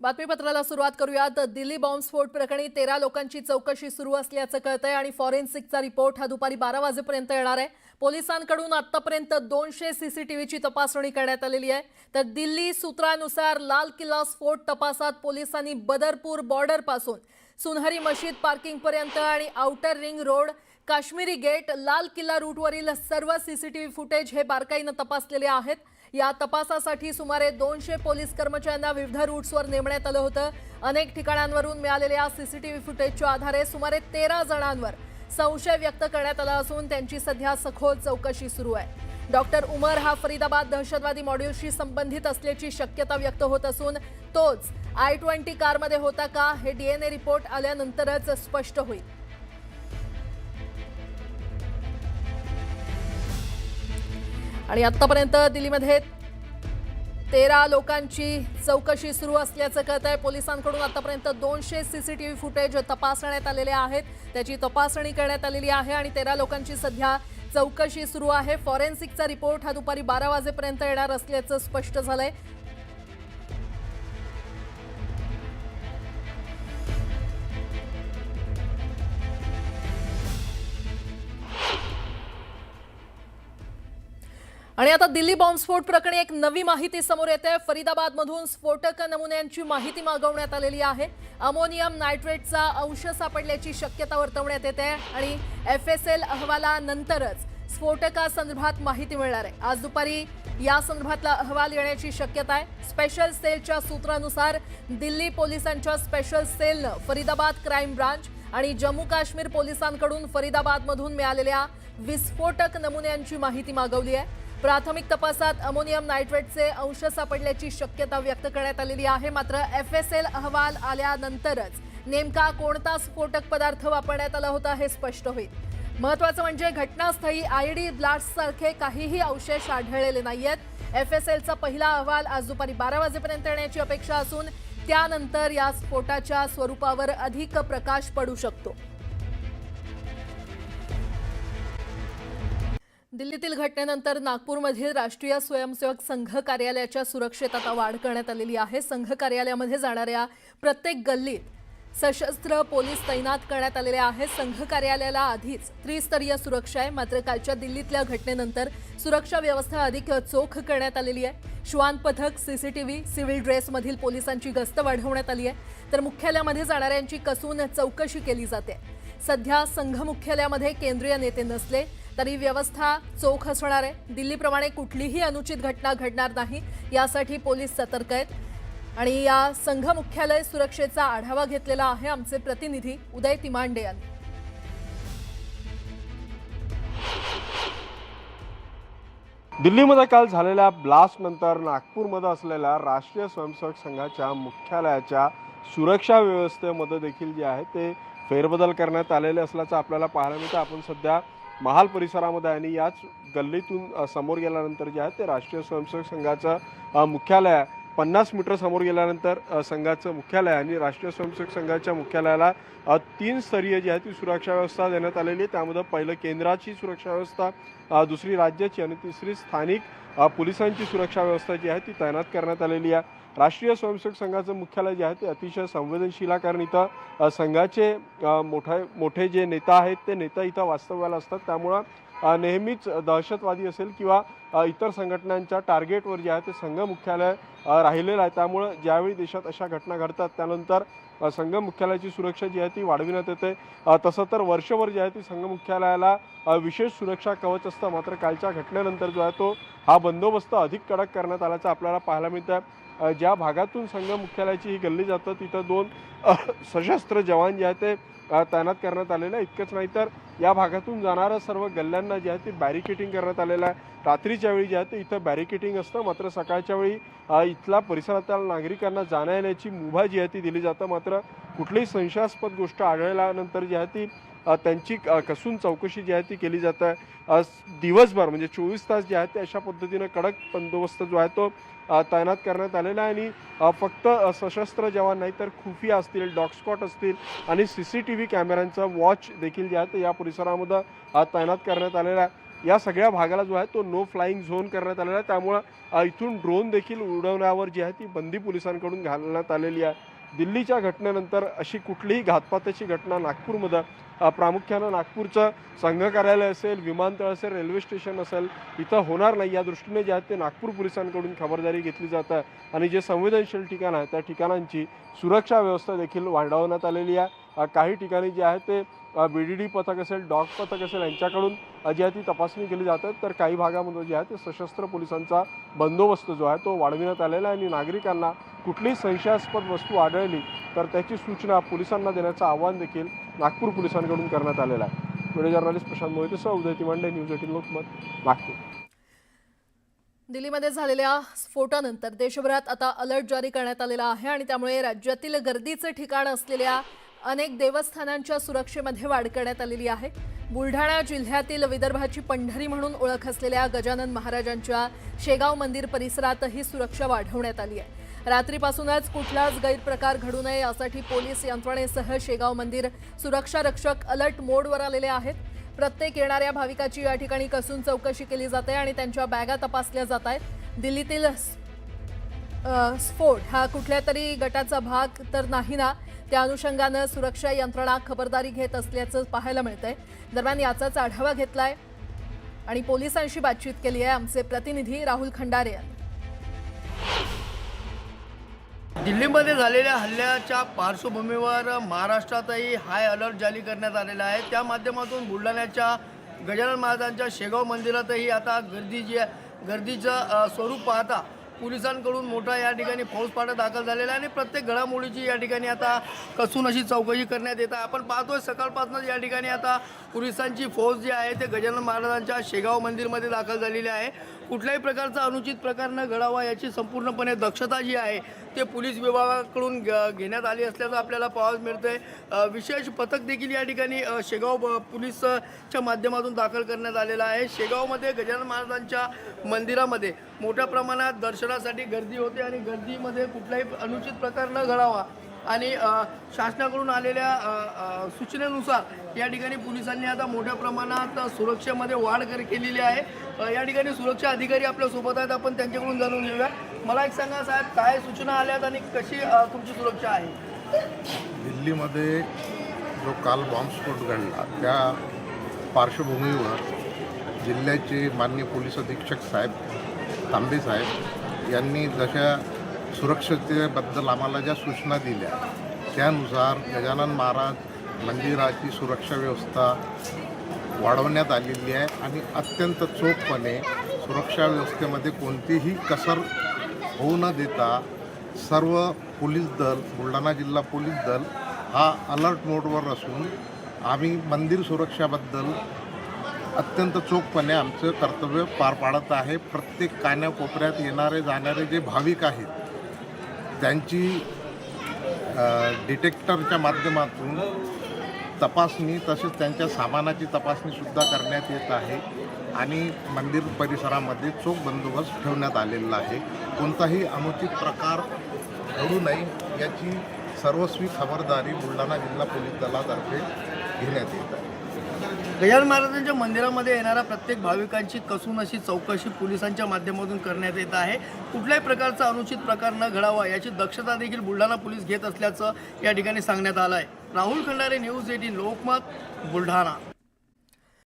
बातमीपत्राला सुरुवात करूयात. दिल्ली बॉम्बस्फोट प्रकरणी तेरा लोकांची चौकशी सुरू असल्याचं कळतंय आणि फॉरेन्सिकचा रिपोर्ट हा दुपारी बारा वाजेपर्यंत येणार आहे. पोलिसांकडून आतापर्यंत दोनशे सीसीटीव्हीची तपासणी करण्यात आलेली आहे. तर दिल्ली सूत्रानुसार लाल किल्ला स्फोट तपासात पोलिसांनी बदरपूर बॉर्डरपासून सुनहरी मशीद पार्किंगपर्यंत आणि outer ring road Kashmiri gate Lal Killa रूटवरील सर्व सीसीटीव्ही फुटेज हे बारकाईनं तपासलेले आहेत. या तपासासाठी सुमारे दोनशे पोलीस कर्मचाऱ्यांना विविध रूट्सवर नेमण्यात आलं होतं. अनेक ठिकाणांवरून मिळालेल्या सीसीटीव्ही फुटेजच्या आधारे सुमारे तेरा जणांवर संशय व्यक्त करण्यात आला असून त्यांची सध्या सखोल चौकशी सुरू आहे. डॉक्टर उमर हा फरीदाबाद दहशतवादी मॉड्यूलशी संबंधित असल्याची शक्यता व्यक्त होत असून तोच आय ट्वेंटी कारमध्ये होता का हे डीएनए रिपोर्ट आल्यानंतरच स्पष्ट होईल. आणि आत्तापर्यंत दिल्लीमध्ये तेरा लोकांची चौकशी सुरू असल्याचं कळत आहे पोलिसांकडून आतापर्यंत दोनशे C C T V footage तपासण्यात आलेले आहेत. त्याची तपासणी करण्यात आलेली आहे आणि तेरा लोकांची सध्या चौकशी सुरू आहे. फॉरेन्सिकचा रिपोर्ट हा दुपारी बारा वाजेपर्यंत येणार असल्याचं स्पष्ट झालंय. आणि आता दिल्ली बॉम्बस्फोट प्रकरणी एक नवी माहिती समोर येते. फरीदाबादमधून स्फोटक नमुन्यांची माहिती मागवण्यात आलेली आहे. अमोनियम नायट्रेटचा अंश सापडल्याची शक्यता वर्तवण्यात येते आणि एफ एस एल अहवालानंतरच स्फोटकासंदर्भात माहिती मिळणार आहे. आज दुपारी या संदर्भातला अहवाल येण्याची शक्यता आहे. स्पेशल सेलच्या सूत्रानुसार दिल्ली पोलिसांच्या स्पेशल सेलनं फरीदाबाद क्राईम ब्रांच आणि जम्मू काश्मीर पोलिसांकडून फरीदाबादमधून मिळालेल्या विस्फोटक नमुन्यांची माहिती मागवली आहे. प्राथमिक तपासात अमोनियम नायट्रेटचे अंश सापडल्याची शक्यता व्यक्त करण्यात आलेली आहे. मात्र एफ एस एल अहवाल आल्यानंतरच नेमका कोणता स्फोटक पदार्थ वापरण्यात आला होता हे स्पष्ट होईल. महत्वाचं म्हणजे घटनास्थळी आयडी ब्लास्ट सारखे काहीही अवशेष आढळलेले नाहीयेत. एफ एस एलचा पहिला अहवाल आज दुपारी बारा वाजेपर्यंत येण्याची अपेक्षा असून त्यानंतर या स्फोटाच्या स्वरूपावर अधिक प्रकाश पडू शकतो. दिल्लीतील घटनेनंतर नागपूरमधील राष्ट्रीय स्वयंसेवक संघ कार्यालयाच्या सुरक्षेत आता वाढ करण्यात आलेली आहे. संघ कार्यालयामध्ये जाणाऱ्या प्रत्येक गल्लीत सशस्त्र पोलीस तैनात करण्यात आलेले आहेत संघ कार्यालयाला आधीच त्रिस्तरीय सुरक्षा आहे. मात्र कालच्या दिल्लीतल्या घटनेनंतर सुरक्षा व्यवस्था अधिक चोख करण्यात आलेली आहे. श्वान पथक सीसीटीव्ही सिव्हिल ड्रेसमधील पोलिसांची गस्त वाढवण्यात आली आहे. तर मुख्यालयामध्ये जाणाऱ्यांची कसून चौकशी केली जाते. सध्या संघ मुख्यालयामध्ये केंद्रीय नेते नसले तरी व्यवस्था चोख असणार आहे. दिल्लीप्रमाणे कुठलीही अनुचित घटना घडणार नाही. यासाठी पोलीस सतर्क आहेत. आणि या संघ मुख्यालय सुरक्षेचा आढावा घेतलेला आहे आमचे प्रतिनिधी उदय तिमांडे यांनी. दिल्लीमध्ये काल झालेल्या ब्लास्टनंतर नागपूरमध्ये असलेल्या राष्ट्रीय स्वयंसेवक संघाच्या मुख्यालयाच्या सुरक्षा व्यवस्थेमध्ये देखील जे आहे ते फेरबदल करण्यात आलेले असल्याचं आपल्याला पाहायला मिळतं. आपण सध्या महाल परिसरामध्ये आणि याच गल्लीतून समोर गेल्यानंतर जे आहे ते राष्ट्रीय स्वयंसेवक संघाचं मुख्यालय आहे. पन्नास मीटर समोर गेल्यानंतर संघाचं मुख्यालय आहे आणि राष्ट्रीय स्वयंसेवक संघाच्या मुख्यालयाला तीन स्तरीय जी आहे ती सुरक्षा व्यवस्था देण्यात आलेली आहे त्यामध्ये पहिलं केंद्राची सुरक्षा व्यवस्था दुसरी राज्याची आणि तिसरी स्थानिक पोलिसांची सुरक्षा व्यवस्था जी आहे ती तैनात करण्यात आलेली आहे राष्ट्रीय स्वयंसेवक संघाचं मुख्यालय जे आहे ते अतिशय संवेदनशील आहे कारण इथं संघाचे मोठे मोठे जे नेता आहेत ते नेता इथं वास्तव्याला असतात. त्यामुळं नेहमीच दहशतवादी असेल किंवा इतर संघटनांच्या टार्गेटवर जे आहे ते संघ मुख्यालय राहिलेलं आहे. त्यामुळं ज्यावेळी देशात अशा घटना घडतात त्यानंतर संघ मुख्यालयाची सुरक्षा जी आहे ती वाढविण्यात येते. तसं तर वर्षभर जी आहे ती संघ मुख्यालयाला विशेष सुरक्षा कवच असतं. मात्र कालच्या घटनेनंतर जो आहे तो हा बंदोबस्त अधिक कडक करण्यात आल्याचं आपल्याला पाहायला मिळतं आहे ज्या भागातून संघ मुख्यालयाची ही गल्ली जातं तिथं दोन सशस्त्र जवान जे आहे ते तैनात करण्यात आलेले आहे इतकंच नाही तर या भागातून जाणाऱ्या सर्व गल्ल्यांना जे आहे ते बॅरिकेटिंग करण्यात आलेलं आहे. रात्रीच्या वेळी जे आहे ते इथं बॅरिकेटिंग असतं. मात्र सकाळच्या वेळी इथला परिसरातील नागरिकांना जाण्या येण्याची मुभा जी आहे ती दिली जातं. मात्र कुठलीही संशयास्पद गोष्ट आढळल्यानंतर जी आहे ती त्यांची कसून चौकशी जी आहे ती केली जात आहे. दिवसभर म्हणजे चोवीस तास जे आहेत ते अशा पद्धतीनं कडक बंदोबस्त जो आहे तो तैनात करण्यात आलेला आहे. आणि फक्त सशस्त्र जवान नाही तर खुफिया असतील डॉगस्कॉट असतील आणि सी सी टी व्ही कॅमेऱ्यांचं वॉच देखील जे आहे ते या परिसरामध्ये तैनात करण्यात आलेलं आहे. या सगळ्या भागाला जो आहे तो नो फ्लाईंग झोन करण्यात आलेला आहे. त्यामुळं इथून ड्रोन देखील उडवण्यावर जी आहे ती बंदी पोलिसांकडून घालण्यात आलेली आहे. दिल्लीच्या घटनेनंतर अशी कुठलीही घातपाताची घटना नागपूरमध्ये प्रामुख्यानं नागपूरचं संघ कार्यालय असेल विमानतळ असेल रेल्वे स्टेशन असेल इथं होणार नाही. या दृष्टीने जे आहे ते नागपूर पोलिसांकडून खबरदारी घेतली जात आहे आणि जे संवेदनशील ठिकाण आहे त्या ठिकाणांची सुरक्षा व्यवस्था देखील वाढवण्यात आलेली आहे. काही ठिकाणी जे आहे ते बी डी डी पथक असेल डॉग पथक असेल यांच्याकडून जी आहे ती तपासणी केली जातात तर काही भागामध्ये जे आहे ते सशस्त्र पोलिसांचा बंदोबस्त जो आहे तो वाढविण्यात आलेला आहे आणि नागरिकांना कुठलीही संशयास्पद वस्तू आढळली तर त्याची सूचना पोलिसांना देण्याचं आवाहन देखील नागपूर पोलिसांकडून करण्यात आलेलं आहे. व्हिडिओ जर्नलिस्ट प्रशांत मोहितेसह उदय तिमांडे न्यूज एटीन लोकमत नागपूर. दिल्लीमध्ये झालेल्या स्फोटानंतर देशभरात आता अलर्ट जारी करण्यात आलेला आहे आणि त्यामुळे राज्यातील गर्दीचे ठिकाण असलेल्या अनेक देवस्थानांच्या सुरक्षेमध्ये वाढ करण्यात आलेली आहे. बुलढाणा जिल्ह्यातील विदर्भाची पंढरी म्हणून ओळख असलेल्या गजानन महाराजांच्या शेगाव मंदिर परिसरातही सुरक्षा वाढवण्यात आली आहे. रात्रीपासूनच कुठलाच गैरप्रकार घडू नये यासाठी पोलीस यंत्रणेसह शेगाव मंदिर सुरक्षा रक्षक अलर्ट मोडवर आलेले आहेत. प्रत्येक येणाऱ्या भाविकाची या ठिकाणी कसून चौकशी केली जाते आणि त्यांच्या बॅगा तपासल्या जात आहेत. दिल्लीतील स्फोट हा कुठल्या तरी गटाचा भाग तर नाही ना त्या अनुषंगानं सुरक्षा यंत्रणा खबरदारी घेत असल्याचं पाहायला मिळतंय. दरम्यान याचाच आढावा घेतलाय आणि पोलिसांशी बातचीत केली आहे आमचे प्रतिनिधी राहुल खंडारे यांनी दिल्लीमध्ये झालेल्या हल्ल्याच्या पार्श्वभूमीवर महाराष्ट्रातही हाय अलर्ट जारी करण्यात आलेला आहे. त्या माध्यमातून बुलढाण्याच्या गजानन महाराजांच्या शेगाव मंदिरातही आता गर्दी जी आहे गर्दीचं स्वरूप पाहता पोलिसांकडून मोठा या ठिकाणी फौजफाटा दाखल झालेला आहे आणि प्रत्येक घडामोडीची या ठिकाणी आता कसून अशी चौकशी करण्यात येत आहे. आपण पाहतोय सकाळपासूनच या ठिकाणी आता पोलिसांची फौज जी आहे ते गजानन महाराजांच्या शेगाव मंदिरमध्ये दाखल झालेली आहे. कुठल्याही प्रकारचा अनुचित प्रकार न घडावा याची संपूर्णपणे दक्षता जी आहे ते पोलीस विभागाकडून घेण्यात आली असल्याचं आपल्याला पाहायला मिळतंय. विशेष पथक देखील या ठिकाणी शेगाव ब- पोलीसच्या माध्यमातून दाखल करण्यात आलेलं आहे. शेगावमध्ये गजानन महाराजांच्या मंदिरामध्ये मोठ्या प्रमाणात दर्शनासाठी गर्दी होते आणि गर्दीमध्ये कुठलाही अनुचित प्रकार न घडावा आणि शासनाकडून आलेल्या सूचनेनुसार या ठिकाणी पोलिसांनी आता मोठ्या प्रमाणात सुरक्षेमध्ये वाढ कर केलेली आहे. या ठिकाणी सुरक्षा अधिकारी आपल्यासोबत आहेत. आपण त्यांच्याकडून जाणून घेऊया. मला एक सांगा साहेब काय सूचना आल्यात आणि कशी तुमची सुरक्षा आहे? दिल्लीमध्ये जो काल बॉम्बस्फोट घडला त्या पार्श्वभूमीवर जिल्ह्याचे माननीय पोलीस अधीक्षक साहेब तांबे साहेब यांनी जशा सुरक्षतेबद्दल आम्हाला ज्या सूचना दिल्या त्यानुसार गजानन महाराज मंदिराची सुरक्षा व्यवस्था वाढवण्यात आलेली आहे आणि अत्यंत चोखपणे सुरक्षा व्यवस्थेमध्ये कोणतीही कसर होऊ न देता सर्व पोलीस दल बुलढाणा जिल्हा पोलीस दल हा अलर्ट मोडवर असून आम्ही मंदिर सुरक्षाबद्दल अत्यंत चोखपणे आमचं कर्तव्य पार पाडत आहे. प्रत्येक कान्याकोपऱ्यात येणारे जाणारे जे भाविक आहेत त्यांची डिटेक्टरच्या माध्यमातून तपासणी तसेच त्यांच्या सामानाची तपासणीसुद्धा करण्यात येत आहे आणि मंदिर परिसरामध्ये चोख बंदोबस्त ठेवण्यात आलेला आहे. कोणताही अनुचित प्रकार घडू नये याची सर्वस्वी खबरदारी बुलढाणा जिल्हा पोलीस दलातर्फे घेण्यात येत आहे. गजानन महाराजांच्या मंदिरामध्ये येणाऱ्या प्रत्येक भाविकांची कसून अशी चौकशी पोलिसांच्या माध्यमातून करण्यात येत आहे. कुठल्याही प्रकारचा अनुचित प्रकार न घडावा याची दक्षता देखील बुलढाणा पोलीस घेत असल्याचं या ठिकाणी सांगण्यात आलं आहे राहुल खंडारे न्यूज एटीन लोकमत बुलढाणा.